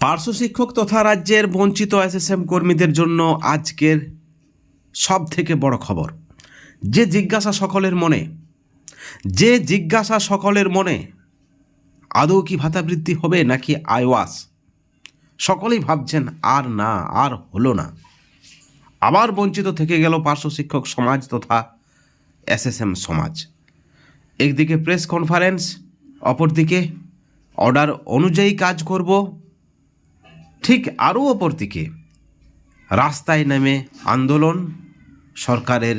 পার্শ্ব শিক্ষক তথা রাজ্যের বঞ্চিত এসএসএম কর্মীদের জন্য আজকের সব থেকে বড় খবর। যে জিজ্ঞাসা সকলের মনে, যে জিজ্ঞাসা সকলের মনে, আদৌ কি ভাতা বৃদ্ধি হবে নাকি আইওয়াস? সকলেই ভাবছেন, আর না, আর হলো না। আবার বঞ্চিত থেকে গেল পার্শ্ব শিক্ষক সমাজ তথা এসএসএম সমাজ। একদিকে প্রেস কনফারেন্স, অপরদিকে অর্ডার অনুযায়ী কাজ করব ঠিক আরও অপরদিকে, রাস্তায় নেমে আন্দোলন, সরকারের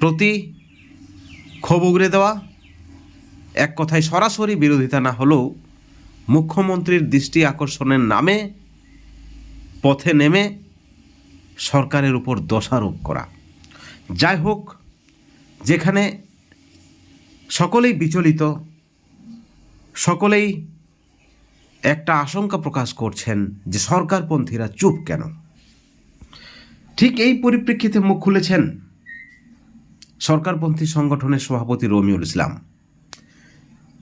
প্রতি ক্ষোভ উগরে দেওয়া, এক কথায় সরাসরি বিরোধিতা না হলেও মুখ্যমন্ত্রীর দৃষ্টি আকর্ষণের নামে পথে নেমে সরকারের উপর দোষারোপ করা। যাই হোক, যেখানে সকলেই বিচলিত, সকলেই একটা আশঙ্কা প্রকাশ করছেন যে সরকারপন্থীরা চুপ কেন? ঠিক এই পরিপ্রেক্ষিতে মুখ খুলেছেন সরকারপন্থী সংগঠনের সভাপতি রমিউল ইসলাম।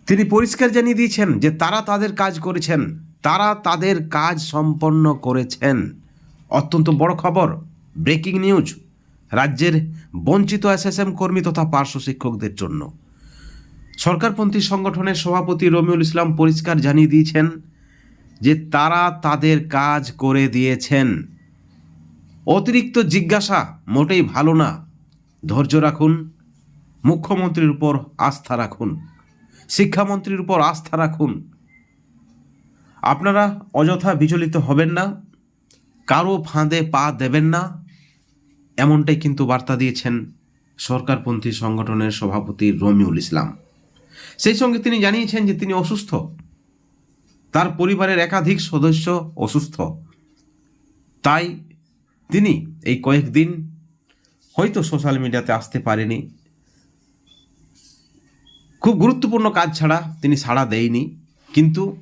তিনি পরিষ্কার জানিয়ে দিয়েছেন যে তারা তাদের কাজ করেছেন, তারা তাদের কাজ সম্পন্ন করেছেন। অত্যন্ত বড় খবর, ব্রেকিং নিউজ, রাজ্যের বঞ্চিত এসএসএম কর্মী তথা পার্শ্ব শিক্ষকদের জন্য। সরকারপন্থী সংগঠনের সভাপতি রমিউল ইসলাম পরিষ্কার জানিয়ে দিয়েছেন যে তারা তাদের কাজ করে দিয়েছেন। অতিরিক্ত জিজ্ঞাসা মোটেই ভালো না। ধৈর্য রাখুন। মুখ্যমন্ত্রীর উপর আস্থা রাখুন। শিক্ষামন্ত্রীর উপর আস্থা রাখুন। আপনারা অযথা বিচলিত হবেন না। কারও ফাঁদে পা দেবেন না। এমনটাই কিন্তু বার্তা দিয়েছেন সরকারপন্থী সংগঠনের সভাপতি রমিউল ইসলাম। সেই সঙ্গে তিনি জানিয়েছেন যে তিনি অসুস্থ। তার পরিবারের একাধিক সদস্য অসুস্থ। তাই তিনি এই কয়েকদিন হয়তো সোশ্যাল মিডিয়াতে আসতে পারেনি। খুব গুরুত্বপূর্ণ কাজ ছাড়া তিনি সাড়া দেয়নি। কিন্তু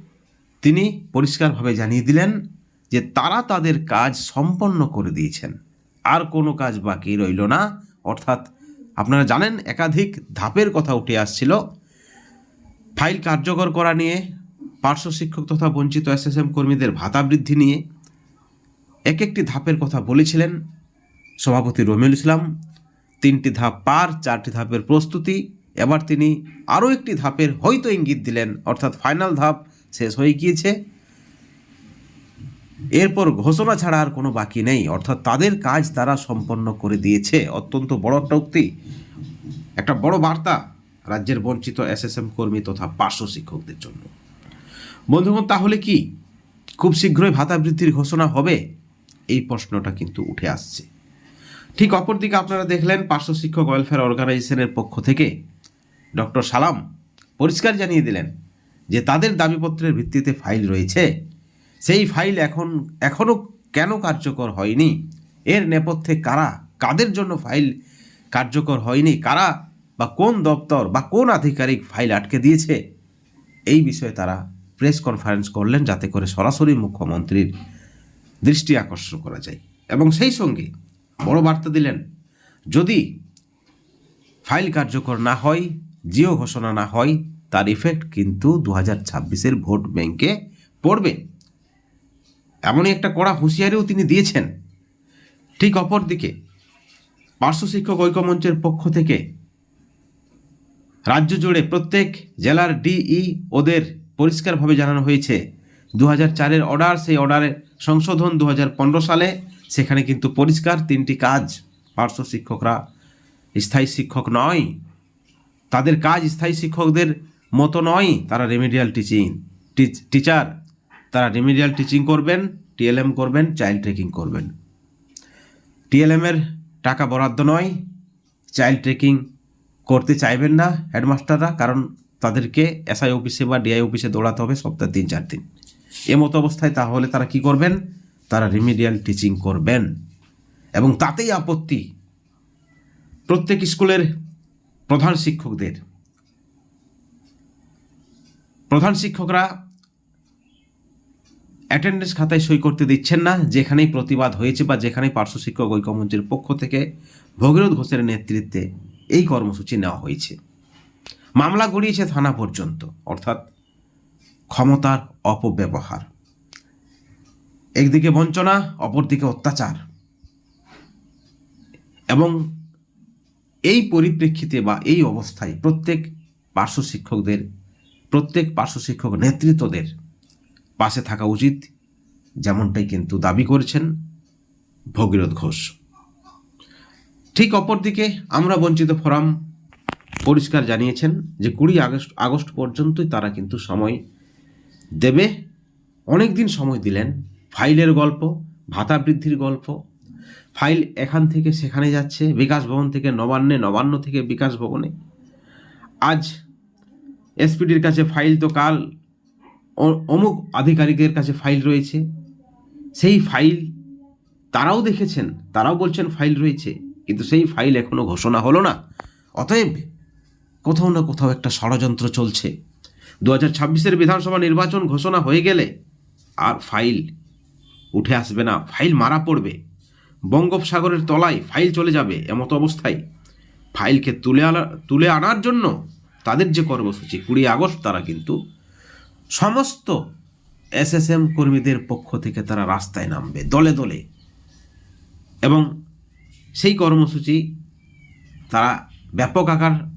তিনি পরিষ্কারভাবে জানিয়ে দিলেন যে তারা তাদের কাজ সম্পন্ন করে দিয়েছেন। আর কোনো কাজ বাকি রইল না। অর্থাৎ আপনারা জানেন একাধিক ধাপের কথা উঠে আসছিল। ফাইল কার্যকর করা নিয়ে পার্শ্ব শিক্ষক তথা বঞ্চিত এসএসএম কর্মীদের ভাতা বৃদ্ধি নিয়ে এক একটি ধাপের কথা বলেছিলেন সভাপতি রমিউল ইসলাম। তিনটি ধাপ পার, চারটি ধাপের প্রস্তুতি। এবার তিনি আরও একটি ধাপের হয়তো ইঙ্গিত দিলেন, অর্থাৎ ফাইনাল ধাপ শেষ হয়ে গিয়েছে। এরপর ঘোষণা ছাড়া আর কোনো বাকি নেই, অর্থাৎ তাদের কাজ তারা সম্পন্ন করে দিয়েছে। অত্যন্ত বড় একটা উক্তি। একটা বড় বার্তা রাজ্যের বঞ্চিত এসএসএম কর্মী তথা পার্শ্ব শিক্ষকদের জন্য। বন্ধুগণ, তাহলে কি খুব শীঘ্রই ভাতা বৃদ্ধির ঘোষণা হবে? এই প্রশ্নটা কিন্তু উঠে আসছে। ঠিক অপরদিকে আপনারা দেখলেন পার্শ্ব শিক্ষক ওয়েলফেয়ার অর্গানাইজেশনের পক্ষ থেকে ডক্টর সালাম পরিষ্কার জানিয়ে দিলেন যে তাদের দাবিপত্রের ভিত্তিতে ফাইল রয়েছে। সেই ফাইল এখন, এখনও কেন কার্যকর হয়নি? এর নেপথ্যে কারা, কাদের জন্য ফাইল কার্যকর হয়নি, কারা বা কোন দপ্তর বা কোন আধিকারিক ফাইল আটকে দিয়েছে? এই বিষয়ে তারা প্রেস কনফারেন্স করলেন যাতে করে সরাসরি মুখ্যমন্ত্রীর দৃষ্টি আকর্ষণ করা যায়। এবং সেই সঙ্গে বড় বার্তা দিলেন, যদি ফাইল কার্যকর না হয়, জিও ঘোষণা না হয়, তার ইফেক্ট কিন্তু দু হাজার ছাব্বিশের ভোট ব্যাংকে পড়বে। এমনই একটা কড়া হুঁশিয়ারিও তিনি দিয়েছেন। ঠিক অপরদিকে পার্শ্ব শিক্ষক ঐক্যমঞ্চের পক্ষ থেকে রাজ্য জুড়ে প্রত্যেক জেলার ডিই ওদের পরিষ্কারভাবে জানানো হয়েছে। দু চারের অর্ডার সেই অর্ডারের সংশোধন দু হাজার পনেরো সালে। সেখানে কিন্তু পরিষ্কার তিনটি কাজ। পার্শ্ব শিক্ষকরা স্থায়ী শিক্ষক নয়। তাদের কাজ স্থায়ী শিক্ষকদের মতো নয়। তারা রেমিডিয়াল টিচিং টিচার তারা রেমিডিয়াল টিচিং করবেন টিএলএম করবেন চাইল্ড ট্রেকিং করবেন। টিএলএমের টাকা বরাদ্দ নয়। চাইল্ড ট্রেকিং করতে চাইবেন না হেডমাস্টাররা কারণ তাদেরকে এসআই অফিসে বা ডিআই অফিসে দৌড়াতে হবে সপ্তাহে তিন, চার দিন। এমতো অবস্থায় তাহলে তারা কি করবেন? তারা রিমিডিয়াল টিচিং করবেন। এবং তাতেই আপত্তি প্রত্যেক স্কুলের প্রধান শিক্ষকদের। প্রধান শিক্ষকরা অ্যাটেন্ডেন্স খাতায় সই করতে দিচ্ছেন না, যেখানেই প্রতিবাদ হয়েছে বা যেখানেই পার্শ্ব শিক্ষক ঐক্যমঞ্চের পক্ষ থেকে ভগীরথ ঘোষের নেতৃত্বে এই কর্মসূচি নেওয়া হয়েছে। মামলা গড়িয়েছে থানা পর্যন্ত, অর্থাৎ ক্ষমতার অপব্যবহার। একদিকে বঞ্চনা, অপরদিকে অত্যাচার। এবং এই পরিপ্রেক্ষিতে বা এই অবস্থায় প্রত্যেক পার্শ্ব শিক্ষকদের, প্রত্যেক পার্শ্ব শিক্ষক নেতৃত্বদের পাশে থাকা উচিত, যেমনটাই কিন্তু দাবি করেছেন ভগীরথ ঘোষ। ঠিক অপরদিকে আমরা বঞ্চিত ফোরাম পরিষ্কার জানিয়েছেন যে কুড়ি আগস্ট আগস্ট পর্যন্তই তারা কিন্তু সময় দেবে। অনেক দিন সময় দিলেন। ফাইলের গল্প, ভাতা বৃদ্ধির গল্প, ফাইল এখান থেকে সেখানে যাচ্ছে, বিকাশ ভবন থেকে নবান্নে, নবান্ন থেকে বিকাশ ভবনে। আজ এসপিডির কাছে ফাইল তো কাল অমুক আধিকারিকের কাছে ফাইল রয়েছে। সেই ফাইল তারাও দেখেছেন, তারাও বলছেন ফাইল রয়েছে, কিন্তু সেই ফাইল এখনও ঘোষণা হলো না। অতএব কোথাও না কোথাও একটা ষড়যন্ত্র চলছে। দু হাজার ছাব্বিশের বিধানসভা নির্বাচন ঘোষণা হয়ে গেলে আর ফাইল উঠে আসবে না, ফাইল মারা পড়বে। বঙ্গোপসাগরের তলায় ফাইল চলে যাবে এমত অবস্থায়। ফাইলকে তুলে আনা, তুলে আনার জন্য তাদের যে কর্মসূচি, কুড়ি আগস্ট তারা কিন্তু সমস্ত এসএসএম কর্মীদের পক্ষ থেকে তারা রাস্তায় নামবে, দলে দলে। এবং সেই কর্মসূচি তারা ব্যাপক আকার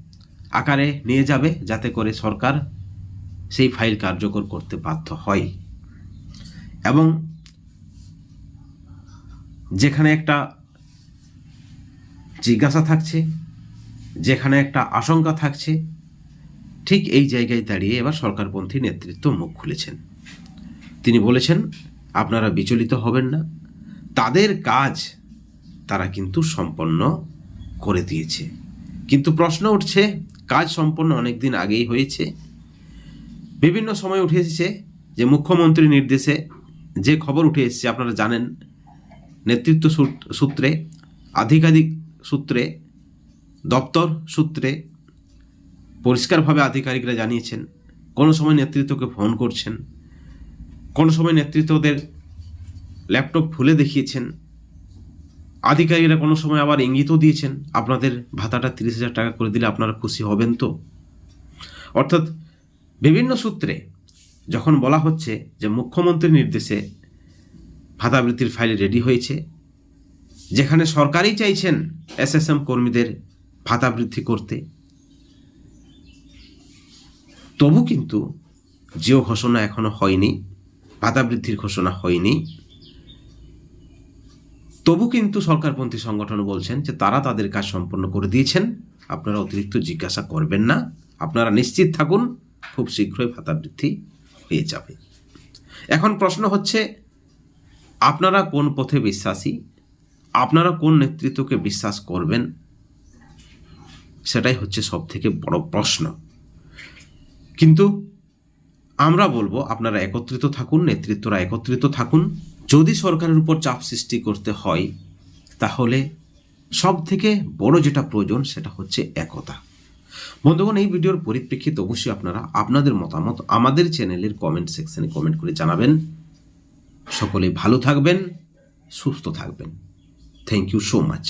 আকারে নিয়ে যাবে যাতে করে সরকার সেই ফাইল কার্যকর করতে বাধ্য হয়। এবং যেখানে একটা জিজ্ঞাসা থাকছে, যেখানে একটা আশঙ্কা থাকছে, ঠিক এই জায়গায় দাঁড়িয়ে এবার সরকারপন্থী নেতৃত্ব মুখ খুলেছেন। তিনি বলেছেন, আপনারা বিচলিত হবেন না। তাদের কাজ তারা কিন্তু সম্পন্ন করে দিয়েছে। কিন্তু প্রশ্ন উঠছে কাজ সম্পন্ন অনেক দিন আগেই হয়েছে। বিভিন্ন সময় উঠে এসেছে যে মুখ্যমন্ত্রীর নির্দেশে যে খবর উঠে এসেছে, আপনারা জানেন, নেতৃত্ব সূত- সূত্রে, আধিকারিক সূত্রে, দপ্তর সূত্রে পরিষ্কারভাবে আধিকারিকরা জানিয়েছেন, কোনো সময় নেতৃত্বকে ফোন করছেন, কোনো সময় নেতৃত্বদের ল্যাপটপ খুলে দেখিয়েছেন আধিকারিকরা কোনো সময় আবার ইঙ্গিতও দিয়েছেন, আপনাদের ভাতাটা তিরিশ হাজার টাকা করে দিলে আপনারা খুশি হবেন তো? অর্থাৎ বিভিন্ন সূত্রে যখন বলা হচ্ছে যে মুখ্যমন্ত্রীর নির্দেশে ভাতা বৃত্তির ফাইল রেডি হয়েছে, যেখানে সরকারই চাইছেন এসএসএম কর্মীদের ভাতা বৃদ্ধি করতে, তবু কিন্তু জিও ঘোষণা এখনও হয়নি ভাতা বৃদ্ধির ঘোষণা হয়নি। তবু কিন্তু সরকারপন্থী সংগঠন বলছেন যে তারা তাদের কাজ সম্পন্ন করে দিয়েছেন। আপনারা অতিরিক্ত জিজ্ঞাসা করবেন না। আপনারা নিশ্চিত থাকুন, খুব শীঘ্রই ভাতা বৃদ্ধি হয়ে যাবে। এখন প্রশ্ন হচ্ছে, আপনারা কোন পথে বিশ্বাসী? আপনারা কোন নেতৃত্বকে বিশ্বাস করবেন? সেটাই হচ্ছে সব থেকে বড় প্রশ্ন। কিন্তু আমরা বলব, আপনারা একত্রিত থাকুন, নেতৃত্বরা একত্রিত থাকুন। যদি সরকারের উপর চাপ সৃষ্টি করতে হয়, তাহলে সব থেকে বড় যেটা প্রয়োজন সেটা হচ্ছে একতা। বন্ধুগণ, এই ভিডিওর পরিপ্রেক্ষিতে অবশ্যই আপনারা আপনাদের মতামত আমাদের চ্যানেলের কমেন্ট সেকশনে কমেন্ট করে জানাবেন। সকলে ভালো থাকবেন, সুস্থ থাকবেন। Thank you so much